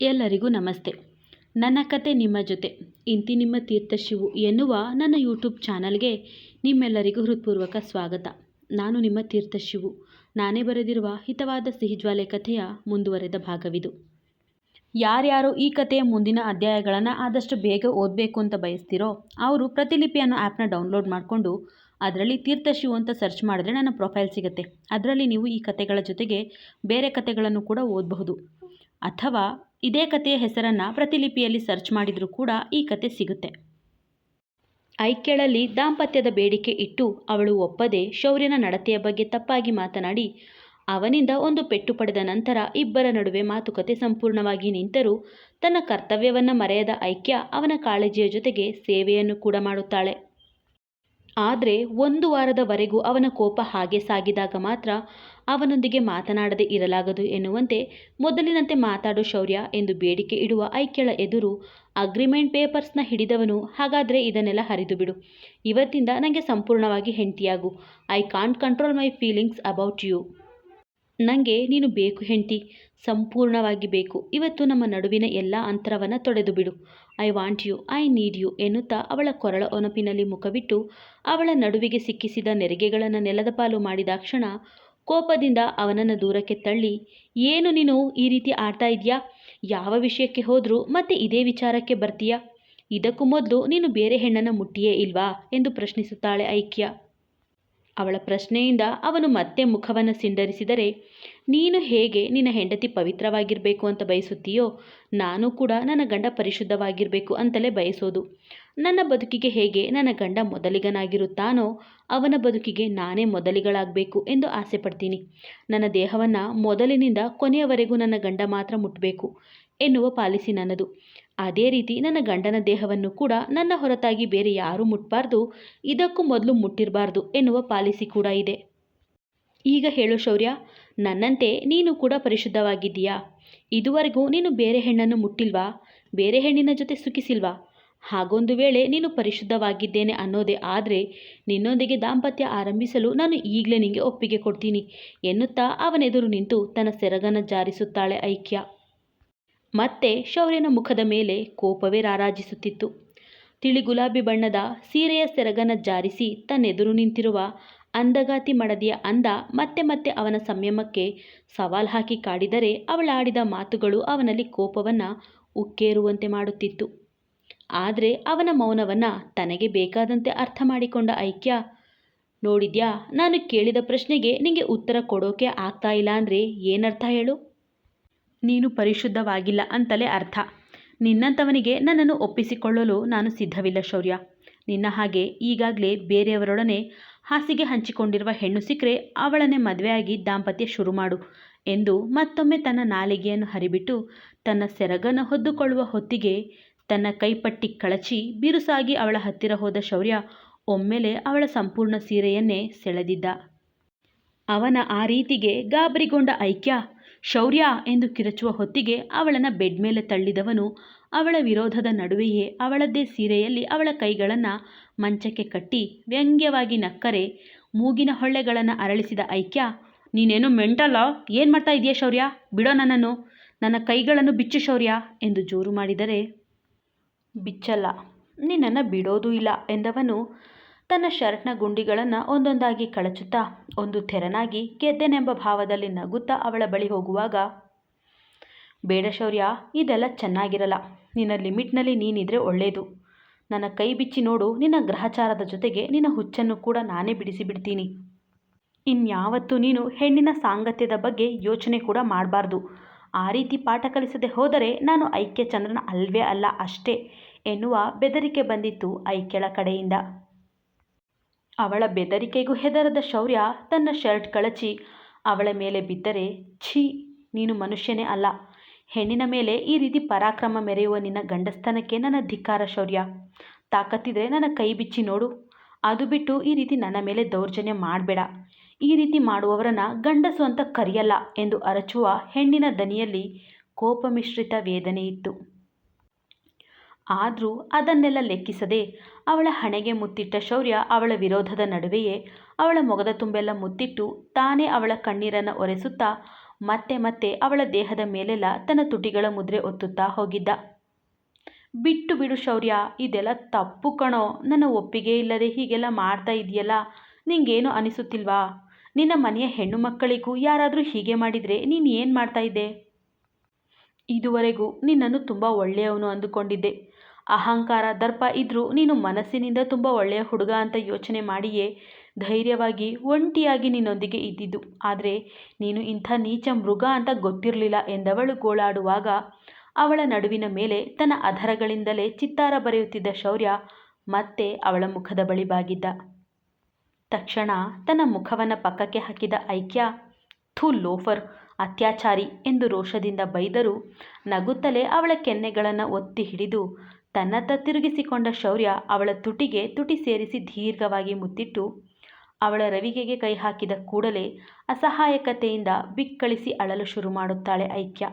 ಎಲ್ಲರಿಗೂ ನಮಸ್ತೆ. ನನ್ನ ಕತೆ ನಿಮ್ಮ ಜೊತೆ. ಇಂತಿ ನಿಮ್ಮ ತೀರ್ಥಶಿವು ಎನ್ನುವ ನನ್ನ ಯೂಟ್ಯೂಬ್ ಚಾನಲ್ಗೆ ನಿಮ್ಮೆಲ್ಲರಿಗೂ ಹೃತ್ಪೂರ್ವಕ ಸ್ವಾಗತ. ನಾನು ನಿಮ್ಮ ತೀರ್ಥಶಿವು ನಾನೇ ಬರೆದಿರುವ ಹಿತವಾದ ಸಿಹಿಜ್ವಾಲೆ ಕಥೆಯ ಮುಂದುವರೆದ ಭಾಗವಿದು. ಯಾರ್ಯಾರು ಈ ಕಥೆಯ ಮುಂದಿನ ಅಧ್ಯಾಯಗಳನ್ನು ಆದಷ್ಟು ಬೇಗ ಓದಬೇಕು ಅಂತ ಬಯಸ್ತಿರೋ ಅವರು ಪ್ರತಿಲಿಪಿಯನ್ನು ಆ್ಯಪ್ನ ಡೌನ್ಲೋಡ್ ಮಾಡಿಕೊಂಡು ಅದರಲ್ಲಿ ತೀರ್ಥಶಿವು ಅಂತ ಸರ್ಚ್ ಮಾಡಿದ್ರೆ ನನ್ನ ಪ್ರೊಫೈಲ್ ಸಿಗುತ್ತೆ. ಅದರಲ್ಲಿ ನೀವು ಈ ಕಥೆಗಳ ಜೊತೆಗೆ ಬೇರೆ ಕಥೆಗಳನ್ನು ಕೂಡ ಓದಬಹುದು. ಅಥವಾ ಇದೇ ಕಥೆಯ ಹೆಸರನ್ನು ಪ್ರತಿಲಿಪಿಯಲ್ಲಿ ಸರ್ಚ್ ಮಾಡಿದರೂ ಕೂಡ ಈ ಕತೆ ಸಿಗುತ್ತೆ. ಐಕ್ಯಳಲ್ಲಿ ದಾಂಪತ್ಯದ ಬೇಡಿಕೆ ಇಟ್ಟು ಅವಳು ಒಪ್ಪದೆ ಶೌರ್ಯನ ನಡತೆಯ ಬಗ್ಗೆ ತಪ್ಪಾಗಿ ಮಾತನಾಡಿ, ಅವನಿಂದ ಒಂದು ಪೆಟ್ಟು ಪಡೆದ ನಂತರ ಇಬ್ಬರ ನಡುವೆ ಮಾತುಕತೆ ಸಂಪೂರ್ಣವಾಗಿ ನಿಂತರೂ ತನ್ನ ಕರ್ತವ್ಯವನ್ನು ಮರೆಯದ ಐಕ್ಯ ಅವನ ಕಾಳಜಿಯ ಜೊತೆಗೆ ಸೇವೆಯನ್ನು ಕೂಡ ಮಾಡುತ್ತಾಳೆ. ಆದರೆ ಒಂದು ವಾರದವರೆಗೂ ಅವನ ಕೋಪ ಹಾಗೆ ಸಾಗಿದಾಗ ಮಾತ್ರ ಅವನೊಂದಿಗೆ ಮಾತನಾಡದೆ ಇರಲಾಗದು ಎನ್ನುವಂತೆ ಮೊದಲಿನಂತೆ ಮಾತಾಡು ಶೌರ್ಯ ಎಂದು ಬೇಡಿಕೆ ಇಡುವ ಐಕ್ಯಳ ಎದುರು ಅಗ್ರಿಮೆಂಟ್ ಪೇಪರ್ಸ್ನ ಹಿಡಿದವನು. ಹಾಗಾದರೆ ಇದನ್ನೆಲ್ಲ ಹರಿದು ಬಿಡು. ಇವತ್ತಿಂದ ನನಗೆ ಸಂಪೂರ್ಣವಾಗಿ ಹೆಂಡತಿಯಾಗು. I can't control my feelings about you. ನನಗೆ ನೀನು ಬೇಕು ಹೆಂಡತಿ. ಸಂಪೂರ್ಣವಾಗಿ ಬೇಕು. ಇವತ್ತು ನಮ್ಮ ನಡುವಿನ ಎಲ್ಲ ಅಂತರವನ್ನು ತೊಡೆದು ಬಿಡು. I want you. I need you ಎನ್ನುತ್ತಾ ಅವಳ ಕೊರಳ ಒನಪಿನಲ್ಲಿ ಮುಖವಿಟ್ಟು ಅವಳ ನಡುವಿಗೆ ಸಿಕ್ಕಿಸಿದ ನೆರಿಗೆಗಳನ್ನು ನೆಲದ ಪಾಲು ಮಾಡಿದ ಕ್ಷಣ ಕೋಪದಿಂದ ಅವನನ್ನು ದೂರಕ್ಕೆ ತಳ್ಳಿ, ಏನು ನೀನು ಈ ರೀತಿ ಆಡ್ತಾ ಇದೆಯಾ? ಯಾವ ವಿಷಯಕ್ಕೆ ಹೋದರೂ ಮತ್ತೆ ಇದೇ ವಿಚಾರಕ್ಕೆ ಬರ್ತೀಯಾ? ಇದಕ್ಕೂ ಮೊದಲು ನೀನು ಬೇರೆ ಹೆಣ್ಣನ್ನು ಮುಟ್ಟಿಯೇ ಇಲ್ವಾ? ಎಂದು ಪ್ರಶ್ನಿಸುತ್ತಾಳೆ ಐಕ್ಯ. ಅವಳ ಪ್ರಶ್ನೆಯಿಂದ ಅವನು ಮತ್ತೆ ಮುಖವನ್ನು ಸಿಂಡರಿಸಿದರೆ ನೀನು ಹೇಗೆ ನಿನ್ನ ಹೆಂಡತಿ ಪವಿತ್ರವಾಗಿರಬೇಕು ಅಂತ ಬಯಸುತ್ತೀಯೋ, ನಾನು ಕೂಡ ನನ್ನ ಗಂಡ ಪರಿಶುದ್ಧವಾಗಿರಬೇಕು ಅಂತಲೇ ಬಯಸೋದು. ನನ್ನ ಬದುಕಿಗೆ ಹೇಗೆ ನನ್ನ ಗಂಡ ಮೊದಲಿಗನಾಗಿರುತ್ತಾನೋ, ಅವನ ಬದುಕಿಗೆ ನಾನೇ ಮೊದಲಿಗಳಾಗಬೇಕು ಎಂದು ಆಸೆ ಪಡ್ತೀನಿ ನನ್ನ ದೇಹವನ್ನು ಮೊದಲಿನಿಂದ ಕೊನೆಯವರೆಗೂ ನನ್ನ ಗಂಡ ಮಾತ್ರ ಮುಟ್ಟಬೇಕು ಎನ್ನುವ ಪಾಲಿಸಿ ನನ್ನದು. ಅದೇ ರೀತಿ ನನ್ನ ಗಂಡನ ದೇಹವನ್ನು ಕೂಡ ನನ್ನ ಹೊರತಾಗಿ ಬೇರೆ ಯಾರೂ ಮುಟ್ಟಬಾರ್ದು ಇದಕ್ಕೂ ಮೊದಲು ಮುಟ್ಟಿರಬಾರ್ದು ಎನ್ನುವ ಪಾಲಿಸಿ ಕೂಡ ಇದೆ. ಈಗ ಹೇಳು ಶೌರ್ಯ ನನ್ನಂತೆ ನೀನು ಕೂಡ ಪರಿಶುದ್ಧವಾಗಿದ್ದೀಯಾ? ಇದುವರೆಗೂ ನೀನು ಬೇರೆ ಹೆಣ್ಣನ್ನು ಮುಟ್ಟಿಲ್ವಾ? ಬೇರೆ ಹೆಣ್ಣಿನ ಜೊತೆ ಸುಖಿಸಿಲ್ವಾ? ಹಾಗೊಂದು ವೇಳೆ ನೀನು ಪರಿಶುದ್ಧವಾಗಿದ್ದೇನೆ ಅನ್ನೋದೇ ಆದರೆ ನಿನ್ನೊಂದಿಗೆ ದಾಂಪತ್ಯ ಆರಂಭಿಸಲು ನಾನು ಈಗಲೇ ನಿನಗೆ ಒಪ್ಪಿಗೆ ಕೊಡ್ತೀನಿ ಎನ್ನುತ್ತಾ ಅವನೆದುರು ನಿಂತು ತನ್ನ ಸೆರಗನ್ನು ಜಾರಿಸುತ್ತಾಳೆ ಐಕ್ಯ. ಮತ್ತೆ ಶೌರ್ಯನ ಮುಖದ ಮೇಲೆ ಕೋಪವೇ ರಾರಾಜಿಸುತ್ತಿತ್ತು. ತಿಳಿ ಗುಲಾಬಿ ಬಣ್ಣದ ಸೀರೆಯ ಸೆರಗನ್ನು ಜಾರಿಸಿ ತನ್ನೆದುರು ನಿಂತಿರುವ ಅಂದಗಾತಿ ಮಡದಿಯ ಅಂದ ಮತ್ತೆ ಮತ್ತೆ ಅವನ ಸಂಯಮಕ್ಕೆ ಸವಾಲ್ ಹಾಕಿ ಕಾಡಿದರೆ ಅವಳಾಡಿದ ಮಾತುಗಳು ಅವನಲ್ಲಿ ಕೋಪವನ್ನು ಉಕ್ಕೇರುವಂತೆ ಮಾಡುತ್ತಿತ್ತು. ಆದರೆ ಅವನ ಮೌನವನ್ನು ತನಗೆ ಬೇಕಾದಂತೆ ಅರ್ಥ ಮಾಡಿಕೊಂಡ ಐಕ್ಯ, ನೋಡಿದ್ಯಾ, ನಾನು ಕೇಳಿದ ಪ್ರಶ್ನೆಗೆ ನಿಮಗೆ ಉತ್ತರ ಕೊಡೋಕೆ ಆಗ್ತಾ ಇಲ್ಲ ಅಂದರೆ ಏನರ್ಥ ಹೇಳು? ನೀನು ಪರಿಶುದ್ಧವಾಗಿಲ್ಲ ಅಂತಲೇ ಅರ್ಥ. ನಿನ್ನಂಥವನಿಗೆ ನನ್ನನ್ನು ಒಪ್ಪಿಸಿಕೊಳ್ಳಲು ನಾನು ಸಿದ್ಧವಿಲ್ಲ ಶೌರ್ಯ. ನಿನ್ನ ಹಾಗೆ ಈಗಾಗಲೇ ಬೇರೆಯವರೊಡನೆ ಹಾಸಿಗೆ ಹಂಚಿಕೊಂಡಿರುವ ಹೆಣ್ಣು ಸಿಕ್ಕರೆ ಅವಳನ್ನೇ ಮದುವೆಯಾಗಿ ದಾಂಪತ್ಯ ಶುರು ಮಾಡು ಎಂದು ಮತ್ತೊಮ್ಮೆ ತನ್ನ ನಾಲಿಗೆಯನ್ನು ಹರಿಬಿಟ್ಟು ತನ್ನ ಸೆರಗನ್ನು ಹೊದ್ದುಕೊಳ್ಳುವ ಹೊತ್ತಿಗೆ ತನ್ನ ಕೈಪಟ್ಟಿ ಕಳಚಿ ಬಿರುಸಾಗಿ ಅವಳ ಹತ್ತಿರ ಹೋದ ಶೌರ್ಯ ಒಮ್ಮೆಲೆ ಅವಳ ಸಂಪೂರ್ಣ ಸೀರೆಯನ್ನೇ ಸೆಳೆದಿದ್ದ. ಅವನ ಆ ರೀತಿಗೆ ಗಾಬರಿಗೊಂಡ ಐಕ್ಯ ಶೌರ್ಯ ಎಂದು ಕಿರಚುವ ಹೊತ್ತಿಗೆ ಅವಳನ್ನು ಬೆಡ್ ಮೇಲೆ ತಳ್ಳಿದವನು, ಅವಳ ವಿರೋಧದ ನಡುವೆಯೇ ಅವಳದ್ದೇ ಸೀರೆಯಲ್ಲಿ ಅವಳ ಕೈಗಳನ್ನು ಮಂಚಕ್ಕೆ ಕಟ್ಟಿ ವ್ಯಂಗ್ಯವಾಗಿ ನಕ್ಕರೆ ಮೂಗಿನ ಹೊಳ್ಳೆಗಳನ್ನು ಅರಳಿಸಿದ ಐಕ್ಯ, ನೀನೇನು ಮೆಂಟಲ್ಲ ಏನು ಮಾಡ್ತಾ ಇದೆಯಾ ಶೌರ್ಯ? ಬಿಡೋ ನನ್ನನ್ನು. ನನ್ನ ಕೈಗಳನ್ನು ಬಿಚ್ಚು ಶೌರ್ಯ ಎಂದು ಜೋರು ಮಾಡಿದರೆ, ಬಿಚ್ಚಲ್ಲ, ನಿನ್ನನ್ನು ಬಿಡೋದೂ ಇಲ್ಲ ಎಂದವನು ತನ್ನ ಶರ್ಟ್ನ ಗುಂಡಿಗಳನ್ನು ಒಂದೊಂದಾಗಿ ಕಳಚುತ್ತಾ ಒಂದು ತೆರನಾಗಿ ಗೆದ್ದೆನೆಂಬ ಭಾವದಲ್ಲಿ ನಗುತ್ತಾ ಅವಳ ಬಳಿ ಹೋಗುವಾಗ, ಬೇಡ ಶೌರ್ಯ, ಇದೆಲ್ಲ ಚೆನ್ನಾಗಿರಲ್ಲ. ನಿನ್ನ ಲಿಮಿಟ್ನಲ್ಲಿ ನೀನಿದ್ರೆ ಒಳ್ಳೆಯದು ನನ್ನ ಕೈ ಬಿಚ್ಚಿ ನೋಡು, ನಿನ್ನ ಗ್ರಹಚಾರದ ಜೊತೆಗೆ ನಿನ್ನ ಹುಚ್ಚನ್ನು ಕೂಡ ನಾನೇ ಬಿಡಿಸಿ ಬಿಡ್ತೀನಿ. ಇನ್ಯಾವತ್ತೂ ನೀನು ಹೆಣ್ಣಿನ ಸಾಂಗತ್ಯದ ಬಗ್ಗೆ ಯೋಚನೆ ಕೂಡ ಮಾಡಬಾರ್ದು. ಆ ರೀತಿ ಪಾಠ ಕಲಿಸದೆ ಹೋದರೆ ನಾನು ಐಕ್ಯ ಚಂದ್ರನ ಅಲ್ವೇ ಅಲ್ಲ ಅಷ್ಟೇ ಎನ್ನುವ ಬೆದರಿಕೆ ಬಂದಿತ್ತು ಐಕ್ಯಳ ಕಡೆಯಿಂದ. ಅವಳ ಬೆದರಿಕೆಗೂ ಹೆದರದ ಶೌರ್ಯ ತನ್ನ ಶರ್ಟ್ ಕಳಚಿ ಅವಳ ಮೇಲೆ ಬಿದ್ದರೆ, ಛೀ, ನೀನು ಮನುಷ್ಯನೇ ಅಲ್ಲ. ಹೆಣ್ಣಿನ ಮೇಲೆ ಈ ರೀತಿ ಪರಾಕ್ರಮ ಮೆರೆಯುವ ನಿನ್ನ ಗಂಡಸ್ತನಕ್ಕೆ ನನ್ನ ಧಿಕ್ಕಾರ ಶೌರ್ಯ. ತಾಕತ್ತಿದ್ರೆ ನನ್ನ ಕೈ ಬಿಚ್ಚಿ ನೋಡು. ಅದು ಬಿಟ್ಟು ಈ ರೀತಿ ನನ್ನ ಮೇಲೆ ದೌರ್ಜನ್ಯ ಮಾಡಬೇಡ. ಈ ರೀತಿ ಮಾಡುವವರನ್ನ ಗಂಡಸು ಅಂತ ಕರೆಯಲ್ಲ ಎಂದು ಅರಚುವ ಹೆಣ್ಣಿನ ದನಿಯಲ್ಲಿ ಕೋಪಮಿಶ್ರಿತ ವೇದನೆ ಇತ್ತು. ಆದರೂ ಅದನ್ನೆಲ್ಲ ಲೆಕ್ಕಿಸದೆ ಅವಳ ಹಣೆಗೆ ಮುತ್ತಿಟ್ಟ ಶೌರ್ಯ ಅವಳ ವಿರೋಧದ ನಡುವೆಯೇ ಅವಳ ಮೊಗದ ತುಂಬೆಲ್ಲ ಮುತ್ತಿಟ್ಟು ತಾನೇ ಅವಳ ಕಣ್ಣೀರನ್ನು ಒರೆಸುತ್ತಾ ಮತ್ತೆ ಮತ್ತೆ ಅವಳ ದೇಹದ ಮೇಲೆಲ್ಲ ತನ್ನ ತುಟಿಗಳ ಮುದ್ರೆ ಒತ್ತುತ್ತಾ ಹೋಗಿದ್ದ. ಬಿಟ್ಟು ಬಿಡು ಶೌರ್ಯ, ಇದೆಲ್ಲ ತಪ್ಪು ಕಣೋ. ನನ್ನ ಒಪ್ಪಿಗೆ ಇಲ್ಲದೆ ಹೀಗೆಲ್ಲ ಮಾಡ್ತಾ ಇದೆಯಲ್ಲ ನಿಂಗೇನು ಅನಿಸುತ್ತಿಲ್ವಾ? ನಿನ್ನ ಮನೆಯ ಹೆಣ್ಣು ಮಕ್ಕಳಿಗೂ ಯಾರಾದರೂ ಹೀಗೆ ಮಾಡಿದರೆ ನೀನು ಏನು ಮಾಡ್ತಾ ಇದ್ದೆ? ಇದುವರೆಗೂ ನಿನ್ನನ್ನು ತುಂಬ ಒಳ್ಳೆಯವನು ಅಂದುಕೊಂಡಿದ್ದೆ. ಅಹಂಕಾರ, ದರ್ಪ ಇದ್ರೂ ನೀನು ಮನಸ್ಸಿನಿಂದ ತುಂಬ ಒಳ್ಳೆಯ ಹುಡುಗ ಅಂತ ಯೋಚನೆ ಮಾಡಿಯೇ ಧೈರ್ಯವಾಗಿ ಒಂಟಿಯಾಗಿ ನಿನ್ನೊಂದಿಗೆ ಇದ್ದಿದ್ದು. ಆದರೆ ನೀನು ಇಂಥ ನೀಚ ಮೃಗ ಅಂತ ಗೊತ್ತಿರಲಿಲ್ಲ ಎಂದವಳು ಗೋಳಾಡುವಾಗ ಅವಳ ನಡುವಿನ ಮೇಲೆ ತನ್ನ ಅಧರಗಳಿಂದಲೇ ಚಿತ್ತಾರ ಬರೆಯುತ್ತಿದ್ದ ಶೌರ್ಯ ಮತ್ತೆ ಅವಳ ಮುಖದ ಬಳಿ ಬಾಗಿದ್ದ. ತಕ್ಷಣ ತನ್ನ ಮುಖವನ್ನು ಪಕ್ಕಕ್ಕೆ ಹಾಕಿದ ಐಕ್ಯ, ಥೂ ಲೋಫರ್, ಅತ್ಯಾಚಾರಿ ಎಂದು ರೋಷದಿಂದ ಬೈದರೂ ನಗುತ್ತಲೇ ಅವಳ ಕೆನ್ನೆಗಳನ್ನು ಒತ್ತಿ ಹಿಡಿದು ತನ್ನತ್ತ ತಿರುಗಿಸಿಕೊಂಡ ಶೌರ್ಯ ಅವಳ ತುಟಿಗೆ ತುಟಿ ಸೇರಿಸಿ ದೀರ್ಘವಾಗಿ ಮುತ್ತಿಟ್ಟು ಅವಳ ರವಿಗೆಗೆ ಕೈ ಹಾಕಿದ ಕೂಡಲೇ ಅಸಹಾಯಕತೆಯಿಂದ ಬಿಕ್ಕಳಿಸಿ ಅಳಲು ಶುರು ಮಾಡುತ್ತಾಳೆ ಐಕ್ಯ.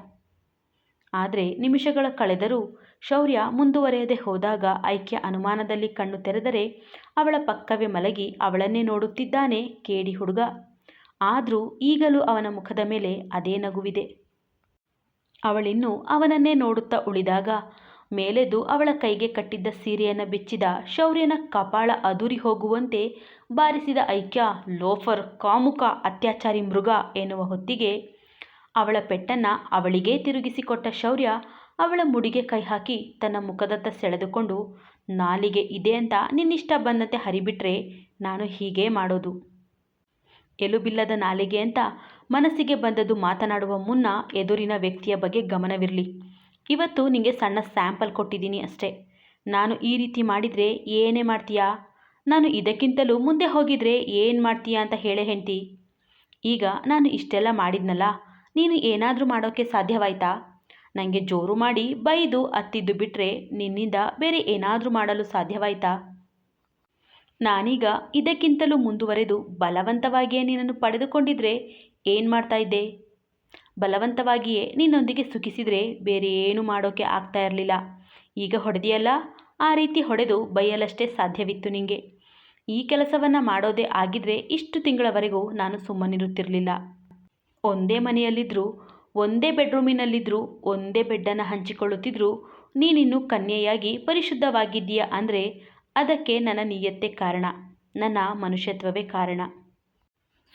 ಆದರೆ ನಿಮಿಷಗಳ ಕಳೆದರೂ ಶೌರ್ಯ ಮುಂದುವರೆಯದೆ ಹೋದಾಗ ಐಕ್ಯ ಅನುಮಾನದಲ್ಲಿ ಕಣ್ಣು ತೆರೆದರೆ ಅವಳ ಪಕ್ಕವೇ ಮಲಗಿ ಅವಳನ್ನೇ ನೋಡುತ್ತಿದ್ದಾನೆ ಕೇಡಿ ಹುಡುಗ. ಆದರೂ ಈಗಲೂ ಅವನ ಮುಖದ ಮೇಲೆ ಅದೇ ನಗುವಿದೆ. ಅವಳಿನ್ನೂ ಅವನನ್ನೇ ನೋಡುತ್ತಾ ಉಳಿದಾಗ ಮೇಲೆದು ಅವಳ ಕೈಗೆ ಕಟ್ಟಿದ್ದ ಸೀರೆಯನ್ನು ಬಿಚ್ಚಿದ ಶೌರ್ಯನ ಕಪಾಳ ಅದುರಿ ಹೋಗುವಂತೆ ಬಾರಿಸಿದ ಐಕ್ಯ, ಲೋಫರ್, ಕಾಮುಕ, ಅತ್ಯಾಚಾರಿ ಮೃಗ ಎನ್ನುವ ಹೊತ್ತಿಗೆ ಅವಳ ಪೆಟ್ಟನ್ನು ಅವಳಿಗೇ ತಿರುಗಿಸಿಕೊಟ್ಟ ಶೌರ್ಯ ಅವಳ ಮುಡಿಗೆ ಕೈ ಹಾಕಿ ತನ್ನ ಮುಖದತ್ತ ಸೆಳೆದುಕೊಂಡು, ನಾಲಿಗೆ ಇದೆ ಅಂತ ನಿನ್ನಿಷ್ಟ ಬಂದಂತೆ ಹರಿಬಿಟ್ರೆ ನಾನು ಹೀಗೇ ಮಾಡೋದು. ಎಲುಬಿಲ್ಲದ ನಾಲಿಗೆ ಅಂತ ಮನಸ್ಸಿಗೆ ಬಂದದ್ದು ಮಾತನಾಡುವ ಮುನ್ನ ಎದುರಿನ ವ್ಯಕ್ತಿಯ ಬಗ್ಗೆ ಗಮನವಿರಲಿ. ಇವತ್ತು ನಿಮಗೆ ಸಣ್ಣ ಸ್ಯಾಂಪಲ್ ಕೊಟ್ಟಿದ್ದೀನಿ ಅಷ್ಟೇ. ನಾನು ಈ ರೀತಿ ಮಾಡಿದರೆ ಏನೇ ಮಾಡ್ತೀಯಾ? ನಾನು ಇದಕ್ಕಿಂತಲೂ ಮುಂದೆ ಹೋಗಿದರೆ ಏನು ಮಾಡ್ತೀಯಾ ಅಂತ ಹೇಳೇ ಹೆಂಡ್ತಿ. ಈಗ ನಾನು ಇಷ್ಟೆಲ್ಲ ಮಾಡಿದ್ನಲ್ಲ, ನೀನು ಏನಾದರೂ ಮಾಡೋಕ್ಕೆ ಸಾಧ್ಯವಾಯ್ತಾ? ನನಗೆ ಜೋರು ಮಾಡಿ ಬೈದು ಅತ್ತಿದ್ದು ಬಿಟ್ಟರೆ ನಿನ್ನಿಂದ ಬೇರೆ ಏನಾದರೂ ಮಾಡಲು ಸಾಧ್ಯವಾಯ್ತಾ? ನಾನೀಗ ಇದಕ್ಕಿಂತಲೂ ಮುಂದುವರೆದು ಬಲವಂತವಾಗಿಯೇ ನಿನ್ನನ್ನು ಪಡೆದುಕೊಂಡಿದ್ರೆ ಏನು ಮಾಡ್ತಾ ಇದ್ದೆ? ಬಲವಂತವಾಗಿಯೇ ನಿನ್ನೊಂದಿಗೆ ಸುಖಿಸಿದರೆ ಬೇರೆ ಏನು ಮಾಡೋಕೆ ಆಗ್ತಾ ಇರಲಿಲ್ಲ. ಈಗ ಹೊಡೆದಿಯಲ್ಲ? ಆ ರೀತಿ ಹೊಡೆದು ಬೈಯಲಷ್ಟೇ ಸಾಧ್ಯವಿತ್ತು ನಿನಗೆ ಈ ಕೆಲಸವನ್ನು ಮಾಡೋದೇ ಆಗಿದ್ರೆ ಇಷ್ಟು ತಿಂಗಳವರೆಗೂ ನಾನು ಸುಮ್ಮನಿರುತ್ತಿರಲಿಲ್ಲ. ಒಂದೇ ಮನೆಯಲ್ಲಿದ್ದರೂ ಒಂದೇ ಬೆಡ್ರೂಮಿನಲ್ಲಿದ್ದರೂ ಒಂದೇ ಬೆಡ್ಡನ್ನು ಹಂಚಿಕೊಳ್ಳುತ್ತಿದ್ದರೂ ನೀನಿನ್ನೂ ಕನ್ಯೆಯಾಗಿ ಪರಿಶುದ್ಧವಾಗಿದ್ದೀಯ ಅಂದರೆ ಅದಕ್ಕೆ ನನ್ನ ನಿಯತ್ತೆ ಕಾರಣ. ನನ್ನ ಮನುಷ್ಯತ್ವವೇ ಕಾರಣ.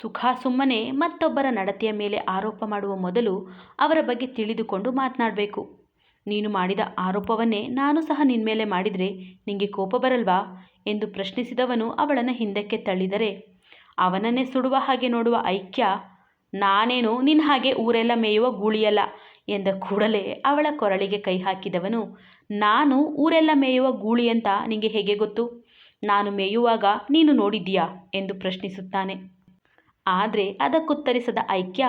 ಸುಖ ಸುಮ್ಮನೆ ಮತ್ತೊಬ್ಬರ ನಡತೆಯ ಮೇಲೆ ಆರೋಪ ಮಾಡುವ ಮೊದಲು ಅವರ ಬಗ್ಗೆ ತಿಳಿದುಕೊಂಡು ಮಾತನಾಡಬೇಕು. ನೀನು ಮಾಡಿದ ಆರೋಪವನ್ನೇ ನಾನು ಸಹ ನಿನ್ನ ಮೇಲೆ ಮಾಡಿದರೆ ನಿಮಗೆ ಕೋಪ ಬರಲ್ವಾ? ಎಂದು ಪ್ರಶ್ನಿಸಿದವನು ಅವಳನ್ನು ಹಿಂದಕ್ಕೆ ತಳ್ಳಿದರೆ, ಅವನನ್ನೇ ಸುಡುವ ಹಾಗೆ ನೋಡುವ ಐಕ್ಯ, ನಾನೇನು ನಿನ್ನ ಹಾಗೆ ಊರೆಲ್ಲ ಮೇಯುವ ಗೂಳಿಯಲ್ಲ ಎಂದ ಕೂಡಲೇ ಅವಳ ಕೊರಳಿಗೆ ಕೈ ಹಾಕಿದವನು, ನಾನು ಊರೆಲ್ಲ ಮೇಯುವ ಗೂಳಿ ಅಂತ ನಿಮಗೆ ಹೇಗೆ ಗೊತ್ತು? ನಾನು ಮೇಯುವಾಗ ನೀನು ನೋಡಿದ್ದೀಯಾ? ಎಂದು ಪ್ರಶ್ನಿಸುತ್ತಾನೆ. ಆದರೆ ಅದಕ್ಕುತ್ತರಿಸದ ಐಕ್ಯ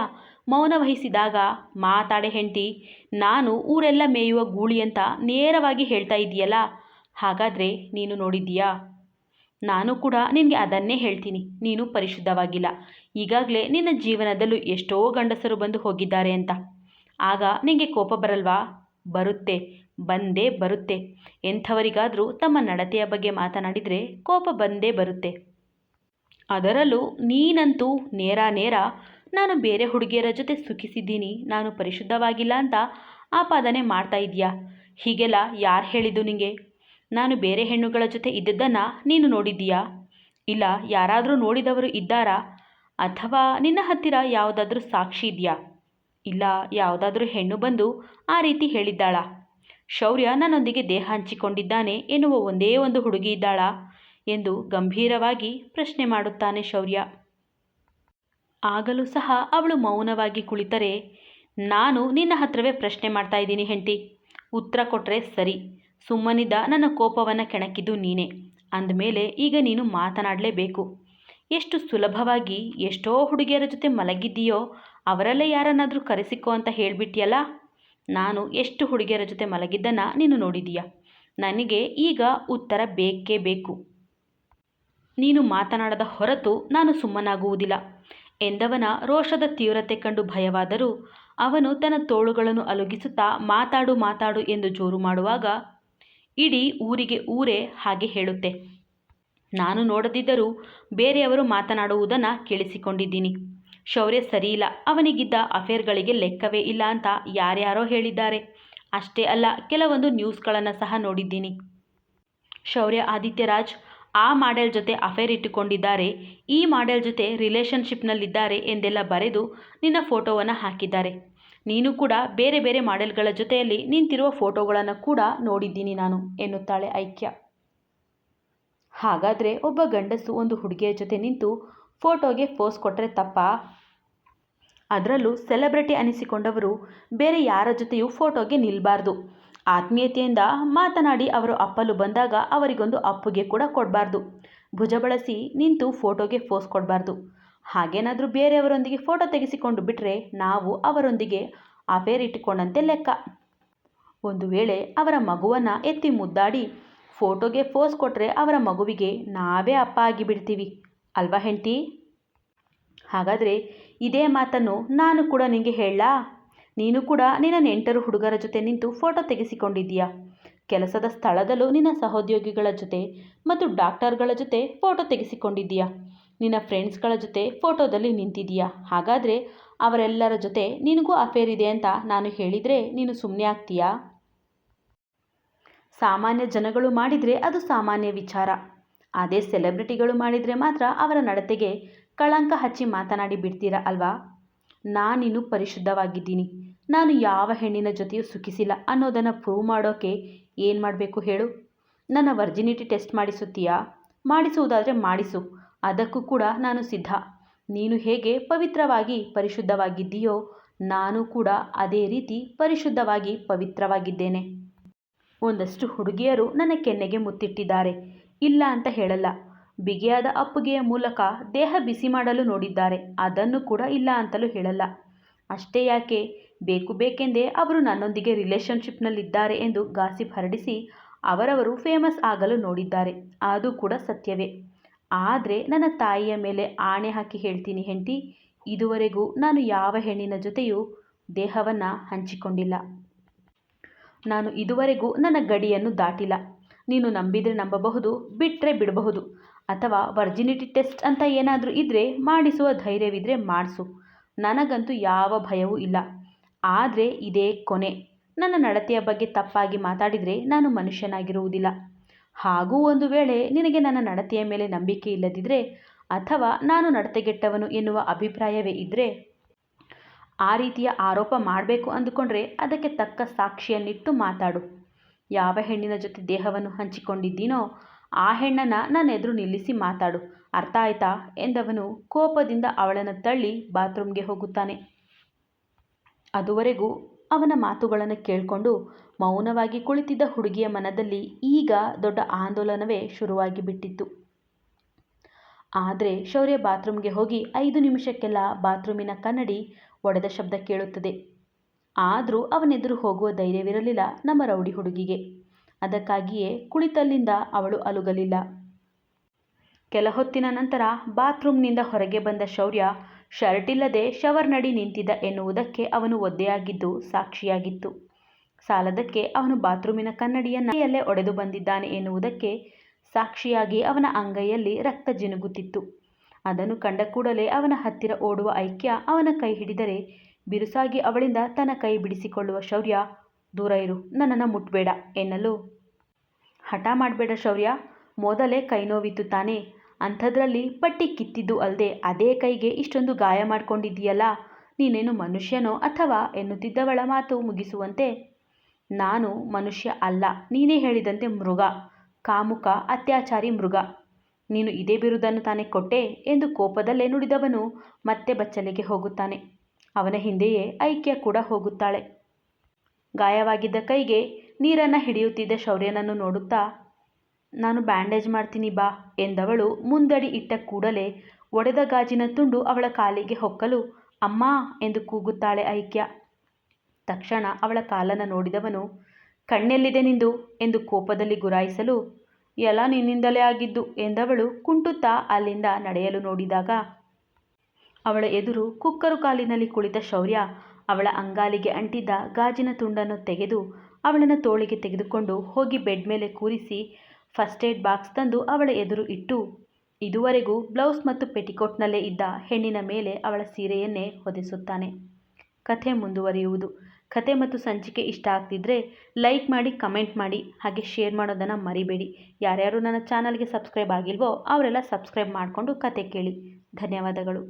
ಮೌನವಹಿಸಿದಾಗ, ಮಾತಾಡೆ ಹೆಂಡತಿ, ನಾನು ಊರೆಲ್ಲ ಮೇಯುವ ಗೂಳಿ ಅಂತ ನೇರವಾಗಿ ಹೇಳ್ತಾ ಇದೆಯಲ್ಲ ಹಾಗಾದರೆ ನೀನು ನೋಡಿದ್ದೀಯಾ? ನಾನು ಕೂಡ ನಿನಗೆ ಅದನ್ನೇ ಹೇಳ್ತೀನಿ, ನೀನು ಪರಿಶುದ್ಧವಾಗಿಲ್ಲ. ಈಗಾಗಲೇ ನಿನ್ನ ಜೀವನದಲ್ಲೂ ಎಷ್ಟೋ ಗಂಡಸರು ಬಂದು ಹೋಗಿದ್ದಾರೆ ಅಂತ. ಆಗ ನಿನಗೆ ಕೋಪ ಬರಲ್ವಾ? ಬರುತ್ತೆ, ಬಂದೇ ಬರುತ್ತೆ. ಎಂಥವರಿಗಾದರೂ ತಮ್ಮ ನಡತೆಯ ಬಗ್ಗೆ ಮಾತನಾಡಿದರೆ ಕೋಪ ಬಂದೇ ಬರುತ್ತೆ. ಅದರಲ್ಲೂ ನೀನಂತೂ ನೇರ ನೇರ, ನಾನು ಬೇರೆ ಹುಡುಗಿಯರ ಜೊತೆ ಸುಖಿಸಿದ್ದೀನಿ, ನಾನು ಪರಿಶುದ್ಧವಾಗಿಲ್ಲ ಅಂತ ಆಪಾದನೆ ಮಾಡ್ತಾ ಇದೆಯಾ ಹೀಗೆಲ್ಲ ಯಾರು ಹೇಳಿದ್ದು ನಿನಗೆ ನಾನು ಬೇರೆ ಹೆಣ್ಣುಗಳ ಜೊತೆ ಇದ್ದದ್ದನ್ನು ನೀನು ನೋಡಿದ್ದೀಯಾ? ಇಲ್ಲ, ಯಾರಾದರೂ ನೋಡಿದವರು ಇದ್ದಾರಾ? ಅಥವಾ ನಿನ್ನ ಹತ್ತಿರ ಯಾವುದಾದ್ರೂ ಸಾಕ್ಷಿ ಇದೆಯಾ? ಇಲ್ಲ, ಯಾವುದಾದ್ರೂ ಹೆಣ್ಣು ಬಂದು ಆ ರೀತಿ ಹೇಳಿದ್ದಾಳಾ? ಶೌರ್ಯ ನನ್ನೊಂದಿಗೆ ದೇಹ ಹಂಚಿಕೊಂಡಿದ್ದಾನೆ ಎನ್ನುವ ಒಂದೇ ಒಂದು ಹುಡುಗಿ ಇದ್ದಾಳಾ? ಎಂದು ಗಂಭೀರವಾಗಿ ಪ್ರಶ್ನೆ ಮಾಡುತ್ತಾನೆ ಶೌರ್ಯ. ಆಗಲೂ ಸಹ ಅವಳು ಮೌನವಾಗಿ ಕುಳಿತರೆ, ನಾನು ನಿನ್ನ ಹತ್ರವೇ ಪ್ರಶ್ನೆ ಮಾಡ್ತಾ ಇದ್ದೀನಿ ಹೆಂಡತಿ. ಉತ್ತರ ಕೊಟ್ಟರೆ ಸರಿ. ಸುಮ್ಮನಿದ್ದ ನನ್ನ ಕೋಪವನ್ನು ಕೆಣಕಿದ್ದು ನೀನೇ. ಅಂದಮೇಲೆ ಈಗ ನೀನು ಮಾತನಾಡಲೇಬೇಕು. ಎಷ್ಟು ಸುಲಭವಾಗಿ ಎಷ್ಟೋ ಹುಡುಗಿಯರ ಜೊತೆ ಮಲಗಿದ್ದೀಯೋ, ಅವರಲ್ಲೇ ಯಾರನ್ನಾದರೂ ಕರೆಸಿಕೋ ಅಂತ ಹೇಳಿಬಿಟ್ಟಿಯಲ್ಲ ನಾನು ಎಷ್ಟು ಹುಡುಗಿಯರ ಜೊತೆ ಮಲಗಿದ್ದನ್ನು ನೀನು ನೋಡಿದೀಯಾ ನನಗೆ ಈಗ ಉತ್ತರ ಬೇಕೇ ಬೇಕು. ನೀನು ಮಾತನಾಡದ ಹೊರತು ನಾನು ಸುಮ್ಮನಾಗುವುದಿಲ್ಲ. ಎಂದವನ ರೋಷದ ತೀವ್ರತೆ ಕಂಡು ಭಯವಾದರೂ ಅವನು ತನ್ನ ತೋಳುಗಳನ್ನು ಅಲುಗಿಸುತ್ತಾ ಮಾತಾಡು ಮಾತಾಡು ಎಂದು ಜೋರು ಮಾಡುವಾಗ, ಇಡೀ ಊರಿಗೆ ಊರೇ ಹಾಗೆ ಹೇಳುತ್ತೆ. ನಾನು ನೋಡದಿದ್ದರೂ ಬೇರೆಯವರು ಮಾತನಾಡುವುದನ್ನು ಕೇಳಿಸಿಕೊಂಡಿದ್ದೀನಿ. ಶೌರ್ಯ ಸರಿಯಿಲ್ಲ. ಅವನಿಗಿದ್ದ ಅಫೇರ್ಗಳಿಗೆ ಲೆಕ್ಕವೇ ಇಲ್ಲ ಅಂತ ಯಾರ್ಯಾರೋ ಹೇಳಿದ್ದಾರೆ. ಅಷ್ಟೇ ಅಲ್ಲ, ಕೆಲವೊಂದು ನ್ಯೂಸ್ಗಳನ್ನು ಸಹ ನೋಡಿದ್ದೀನಿ. ಶೌರ್ಯ ಆದಿತ್ಯರಾಜ್ ಆ ಮಾಡೆಲ್ ಜೊತೆ ಅಫೇರ್ ಇಟ್ಟುಕೊಂಡಿದ್ದಾರೆ, ಈ ಮಾಡೆಲ್ ಜೊತೆ ರಿಲೇಷನ್ಶಿಪ್ನಲ್ಲಿದ್ದಾರೆ ಎಂದೆಲ್ಲ ಬರೆದು ನಿನ್ನ ಫೋಟೋವನ್ನು ಹಾಕಿದ್ದಾರೆ. ನೀನು ಕೂಡ ಬೇರೆ ಬೇರೆ ಮಾಡೆಲ್ಗಳ ಜೊತೆಯಲ್ಲಿ ನಿಂತಿರುವ ಫೋಟೋಗಳನ್ನು ಕೂಡ ನೋಡಿದ್ದೀನಿ ನಾನು, ಎನ್ನುತ್ತಾಳೆ ಐಕ್ಯ. ಹಾಗಾದರೆ ಒಬ್ಬ ಗಂಡಸು ಒಂದು ಹುಡುಗಿಯ ಜೊತೆ ನಿಂತು ಫೋಟೋಗೆ ಪೋಸ್ ಕೊಟ್ಟರೆ ತಪ್ಪಾ? ಅದರಲ್ಲೂ ಸೆಲೆಬ್ರಿಟಿ ಅನಿಸಿಕೊಂಡವರು ಬೇರೆ ಯಾರ ಜೊತೆಯೂ ಫೋಟೋಗೆ ನಿಲ್ಲಬಾರ್ದು ಆತ್ಮೀಯತೆಯಿಂದ ಮಾತನಾಡಿ ಅವರು ಅಪ್ಪಲು ಬಂದಾಗ ಅವರಿಗೊಂದು ಅಪ್ಪುಗೆ ಕೂಡ ಕೊಡಬಾರ್ದು. ಭುಜ ಬಳಸಿ ನಿಂತು ಫೋಟೋಗೆ ಫೋಸ್ ಕೊಡಬಾರ್ದು. ಹಾಗೇನಾದರೂ ಬೇರೆಯವರೊಂದಿಗೆ ಫೋಟೋ ತೆಗೆಸಿಕೊಂಡು ಬಿಟ್ಟರೆ ನಾವು ಅವರೊಂದಿಗೆ ಅಫೇರ್ ಇಟ್ಟುಕೊಂಡಂತೆ ಲೆಕ್ಕ. ಒಂದು ವೇಳೆ ಅವರ ಮಗುವನ್ನು ಎತ್ತಿ ಮುದ್ದಾಡಿ ಫೋಟೋಗೆ ಫೋಸ್ ಕೊಟ್ಟರೆ ಅವರ ಮಗುವಿಗೆ ನಾವೇ ಅಪ್ಪ ಆಗಿಬಿಡ್ತೀವಿ. ಅಲ್ವಾ ಹೆಂಡ್ತಿ? ಹಾಗಾದರೆ ಇದೇ ಮಾತನ್ನು ನಾನು ಕೂಡ ನಿಮಗೆ ಹೇಳಲಾ? ನೀನು ಕೂಡ ನಿನ್ನ ನೆಂಟರು ಹುಡುಗರ ಜೊತೆ ನಿಂತು ಫೋಟೋ ತೆಗೆಸಿಕೊಂಡಿದ್ದೀಯಾ? ಕೆಲಸದ ಸ್ಥಳದಲ್ಲೂ ನಿನ್ನ ಸಹೋದ್ಯೋಗಿಗಳ ಜೊತೆ ಮತ್ತು ಡಾಕ್ಟರ್ಗಳ ಜೊತೆ ಫೋಟೋ ತೆಗೆಸಿಕೊಂಡಿದ್ದೀಯಾ? ನಿನ್ನ ಫ್ರೆಂಡ್ಸ್ಗಳ ಜೊತೆ ಫೋಟೋದಲ್ಲಿ ನಿಂತಿದ್ದೀಯಾ? ಹಾಗಾದರೆ ಅವರೆಲ್ಲರ ಜೊತೆ ನಿನಗೂ ಅಫೇರ್ ಇದೆ ಅಂತ ನಾನು ಹೇಳಿದರೆ ನೀನು ಸುಮ್ಮನೆ ಆಗ್ತೀಯಾ? ಸಾಮಾನ್ಯ ಜನಗಳು ಮಾಡಿದರೆ ಅದು ಸಾಮಾನ್ಯ ವಿಚಾರ. ಅದೇ ಸೆಲೆಬ್ರಿಟಿಗಳು ಮಾಡಿದರೆ ಮಾತ್ರ ಅವರ ನಡತೆಗೆ ಕಳಂಕ ಹಚ್ಚಿ ಮಾತನಾಡಿ ಬಿಡ್ತೀರಾ ಅಲ್ವಾ? ನಾನಿನ್ನು ಪರಿಶುದ್ಧವಾಗಿದ್ದೀನಿ. ನಾನು ಯಾವ ಹೆಣ್ಣಿನ ಜೊತೆಯೂ ಸುಖಿಸಿಲ್ಲ ಅನ್ನೋದನ್ನು ಪ್ರೂವ್ ಮಾಡೋಕೆ ಏನು ಮಾಡಬೇಕು ಹೇಳು? ನನ್ನ ವರ್ಜಿನಿಟಿ ಟೆಸ್ಟ್ ಮಾಡಿಸುತ್ತೀಯಾ? ಮಾಡಿಸುವುದಾದರೆ ಮಾಡಿಸು. ಅದಕ್ಕೂ ಕೂಡ ನಾನು ಸಿದ್ಧ. ನೀನು ಹೇಗೆ ಪವಿತ್ರವಾಗಿ ಪರಿಶುದ್ಧವಾಗಿದ್ದೀಯೋ, ನಾನು ಕೂಡ ಅದೇ ರೀತಿ ಪರಿಶುದ್ಧವಾಗಿ ಪವಿತ್ರವಾಗಿದ್ದೇನೆ. ಒಂದಷ್ಟು ಹುಡುಗಿಯರು ನನ್ನ ಕೆನ್ನೆಗೆ ಮುತ್ತಿಟ್ಟಿದ್ದಾರೆ. ಇಲ್ಲ ಅಂತ ಹೇಳಲ್ಲ. ಬಿಗಿಯಾದ ಅಪ್ಪುಗೆಯ ಮೂಲಕ ದೇಹ ಬಿಸಿ ಮಾಡಲು ನೋಡಿದ್ದಾರೆ. ಅದನ್ನು ಕೂಡ ಇಲ್ಲ ಅಂತಲೂ ಹೇಳಲ್ಲ. ಅಷ್ಟೇ ಯಾಕೆ? ಬೇಕು ಬೇಕೆಂದೇ ಅವರು ನನ್ನೊಂದಿಗೆ ರಿಲೇಷನ್ಶಿಪ್ನಲ್ಲಿದ್ದಾರೆ ಎಂದು ಗಾಸಿಪ್ ಹರಡಿಸಿ ಅವರವರು ಫೇಮಸ್ ಆಗಲು ನೋಡಿದ್ದಾರೆ. ಅದು ಕೂಡ ಸತ್ಯವೇ. ಆದರೆ ನನ್ನ ತಾಯಿಯ ಮೇಲೆ ಆಣೆ ಹಾಕಿ ಹೇಳ್ತೀನಿ ಹೆಂಡತಿ, ಇದುವರೆಗೂ ನಾನು ಯಾವ ಹೆಣ್ಣಿನ ಜೊತೆಯೂ ದೇಹವನ್ನು ಹಂಚಿಕೊಂಡಿಲ್ಲ. ನಾನು ಇದುವರೆಗೂ ನನ್ನ ಗಡಿಯನ್ನು ದಾಟಿಲ್ಲ. ನೀನು ನಂಬಿದರೆ ನಂಬಬಹುದು ಬಿಟ್ಟರೆ ಬಿಡಬಹುದು. ಅಥವಾ ವರ್ಜಿನಿಟಿ ಟೆಸ್ಟ್ ಅಂತ ಏನಾದರೂ ಇದ್ದರೆ ಮಾಡಿಸುವ ಧೈರ್ಯವಿದ್ದರೆ ಮಾಡಿಸು. ನನಗಂತೂ ಯಾವ ಭಯವೂ ಇಲ್ಲ. ಆದರೆ ಇದೇ ಕೊನೆ. ನನ್ನ ನಡತೆಯ ಬಗ್ಗೆ ತಪ್ಪಾಗಿ ಮಾತಾಡಿದರೆ ನಾನು ಮನುಷ್ಯನಾಗಿರುವುದಿಲ್ಲ. ಹಾಗೂ ಒಂದು ವೇಳೆ ನಿನಗೆ ನನ್ನ ನಡತೆಯ ಮೇಲೆ ನಂಬಿಕೆ ಇಲ್ಲದಿದ್ದರೆ ಅಥವಾ ನಾನು ನಡತೆಗೆಟ್ಟವನು ಎನ್ನುವ ಅಭಿಪ್ರಾಯವೇ ಇದ್ದರೆ ಆ ರೀತಿಯ ಆರೋಪ ಮಾಡಬೇಕು ಅಂದುಕೊಂಡ್ರೆ ಅದಕ್ಕೆ ತಕ್ಕ ಸಾಕ್ಷಿಯನ್ನಿಟ್ಟು ಮಾತಾಡು. ಯಾವ ಹೆಣ್ಣಿನ ಜೊತೆ ದೇಹವನ್ನು ಹಂಚಿಕೊಂಡಿದ್ದೀನೋ ಆ ಹೆಣ್ಣನ್ನು ನನ್ನ ಎದುರು ನಿಲ್ಲಿಸಿ ಮಾತಾಡು. ಅರ್ಥ ಆಯ್ತಾ? ಎಂದವನು ಕೋಪದಿಂದ ಅವಳನ್ನು ತಳ್ಳಿ ಬಾತ್ರೂಮ್ಗೆ ಹೋಗುತ್ತಾನೆ. ಅದುವರೆಗೂ ಅವನ ಮಾತುಗಳನ್ನು ಕೇಳಿಕೊಂಡು ಮೌನವಾಗಿ ಕುಳಿತಿದ್ದ ಹುಡುಗಿಯ ಮನದಲ್ಲಿ ಈಗ ದೊಡ್ಡ ಆಂದೋಲನವೇ ಶುರುವಾಗಿ ಬಿಟ್ಟಿತ್ತು. ಆದರೆ ಶೌರ್ಯ ಬಾತ್ರೂಮ್ಗೆ ಹೋಗಿ ಐದು ನಿಮಿಷಕ್ಕೆಲ್ಲ ಬಾತ್ರೂಮಿನ ಕನ್ನಡಿ ಒಡೆದ ಶಬ್ದ ಕೇಳುತ್ತದೆ. ಆದರೂ ಅವನೆದುರು ಹೋಗುವ ಧೈರ್ಯವಿರಲಿಲ್ಲ ನಮ್ಮ ರೌಡಿ ಹುಡುಗಿಗೆ. ಅದಕ್ಕಾಗಿಯೇ ಕುಳಿತಲ್ಲಿಂದ ಅವಳು ಅಲುಗಲಿಲ್ಲ. ಕೆಲ ಹೊತ್ತಿನ ನಂತರ ಬಾತ್ರೂಮ್ನಿಂದ ಹೊರಗೆ ಬಂದ ಶೌರ್ಯ ಶರ್ಟ್ ಇಲ್ಲದೆ ಶವರ್ ನಡಿ ನಿಂತಿದ್ದ ಎನ್ನುವುದಕ್ಕೆ ಅವನು ಒದ್ದೆಯಾಗಿದ್ದು ಸಾಕ್ಷಿಯಾಗಿತ್ತು. ಸಾಲದಕ್ಕೆ ಅವನು ಬಾತ್ರೂಮಿನ ಕನ್ನಡಿಯನ್ನಲ್ಲೇ ಒಡೆದು ಬಂದಿದ್ದಾನೆ ಎನ್ನುವುದಕ್ಕೆ ಸಾಕ್ಷಿಯಾಗಿ ಅವನ ಅಂಗೈಯಲ್ಲಿ ರಕ್ತ ಜಿನುಗುತ್ತಿತ್ತು. ಅದನ್ನು ಕಂಡ ಕೂಡಲೇ ಅವನ ಹತ್ತಿರ ಓಡುವ ಐಕ್ಯ ಅವನ ಕೈ ಹಿಡಿದರೆ ಬಿರುಸಾಗಿ ಅವಳಿಂದ ತನ್ನ ಕೈ ಬಿಡಿಸಿಕೊಳ್ಳುವ ಶೌರ್ಯ ದೂರ ಇರು, ನನ್ನನ್ನು ಮುಟ್ಟಬೇಡ ಎನ್ನಲು ಹಠ ಮಾಡಬೇಡ ಶೌರ್ಯ, ಮೊದಲೇ ಕೈ ನೋವಿತ್ತು ತಾನೇ. ಅಂಥದ್ರಲ್ಲಿ ಪಟ್ಟಿ ಕಿತ್ತಿದ್ದು ಅಲ್ಲದೆ ಅದೇ ಕೈಗೆ ಇಷ್ಟೊಂದು ಗಾಯ ಮಾಡ್ಕೊಂಡಿದ್ದೀಯಲ್ಲ, ನೀನೇನು ಮನುಷ್ಯನೋ ಅಥವಾ ಎನ್ನುತ್ತಿದ್ದವಳ ಮಾತು ಮುಗಿಸುವಂತೆ? ನಾನು ಮನುಷ್ಯ ಅಲ್ಲ, ನೀನೇ ಹೇಳಿದಂತೆ ಮೃಗ, ಕಾಮುಕ, ಅತ್ಯಾಚಾರಿ ಮೃಗ. ನೀನು ಇದೇ ಬಿರುದನ್ನು ತಾನೇ ಕೊಟ್ಟೆ ಎಂದು ಕೋಪದಲ್ಲೇ ನುಡಿದವನು ಮತ್ತೆ ಬಚ್ಚಲಿಗೆ ಹೋಗುತ್ತಾನೆ. ಅವನ ಹಿಂದೆಯೇ ಐಕ್ಯ ಕೂಡ ಹೋಗುತ್ತಾಳೆ. ಗಾಯವಾಗಿದ್ದ ಕೈಗೆ ನೀರನ್ನು ಹಿಡಿಯುತ್ತಿದ್ದ ಶೌರ್ಯನನ್ನು ನೋಡುತ್ತಾ, ನಾನು ಬ್ಯಾಂಡೇಜ್ ಮಾಡ್ತೀನಿ ಬಾ ಎಂದವಳು ಮುಂದಡಿ ಇಟ್ಟ ಕೂಡಲೇ ಒಡೆದ ಗಾಜಿನ ತುಂಡು ಅವಳ ಕಾಲಿಗೆ ಹೊಕ್ಕಲು, ಅಮ್ಮ ಎಂದು ಕೂಗುತ್ತಾಳೆ ಐಕ್ಯ. ತಕ್ಷಣ ಅವಳ ಕಾಲನ್ನು ನೋಡಿದವನು, ಕಣ್ಣೆಲ್ಲಿದೆ ನಿಂದು ಎಂದು ಕೋಪದಲ್ಲಿ ಗುರಾಯಿಸಲು, ಎಲ್ಲ ನಿನ್ನಿಂದಲೇ ಆಗಿದ್ದು ಎಂದವಳು ಕುಂಟುತ್ತಾ ಅಲ್ಲಿಂದ ನಡೆಯಲು ನೋಡಿದಾಗ, ಅವಳ ಎದುರು ಕುಕ್ಕರು ಕಾಲಿನಲ್ಲಿ ಕುಳಿತ ಶೌರ್ಯ ಅವಳ ಅಂಗಾಲಿಗೆ ಅಂಟಿದ್ದ ಗಾಜಿನ ತುಂಡನ್ನು ತೆಗೆದು ಅವಳನ್ನು ತೋಳಿಗೆ ತೆಗೆದುಕೊಂಡು ಹೋಗಿ ಬೆಡ್ ಮೇಲೆ ಕೂರಿಸಿ ಫಸ್ಟ್ ಏಡ್ ಬಾಕ್ಸ್ ತಂದು ಅವಳ ಎದುರು ಇಟ್ಟು, ಇದುವರೆಗೂ ಬ್ಲೌಸ್ ಮತ್ತು ಪೆಟಿಕೋಟ್ನಲ್ಲೇ ಇದ್ದ ಹೆಣ್ಣಿನ ಮೇಲೆ ಅವಳ ಸೀರೆಯನ್ನೇ ಹೊದಿಸುತ್ತಾನೆ. ಕಥೆ ಮುಂದುವರಿಯುವುದು. ಕತೆ ಮತ್ತು ಸಂಚಿಕೆ ಇಷ್ಟ ಆಗ್ತಿದ್ರೆ ಲೈಕ್ ಮಾಡಿ, ಕಮೆಂಟ್ ಮಾಡಿ, ಹಾಗೆ ಶೇರ್ ಮಾಡೋದನ್ನು ಮರಿಬೇಡಿ. ಯಾರ್ಯಾರು ನನ್ನ ಚಾನಲ್ಗೆ ಸಬ್ಸ್ಕ್ರೈಬ್ ಆಗಿಲ್ವೋ ಅವರೆಲ್ಲ ಸಬ್ಸ್ಕ್ರೈಬ್ ಮಾಡಿಕೊಂಡು ಕತೆ ಕೇಳಿ. ಧನ್ಯವಾದಗಳು.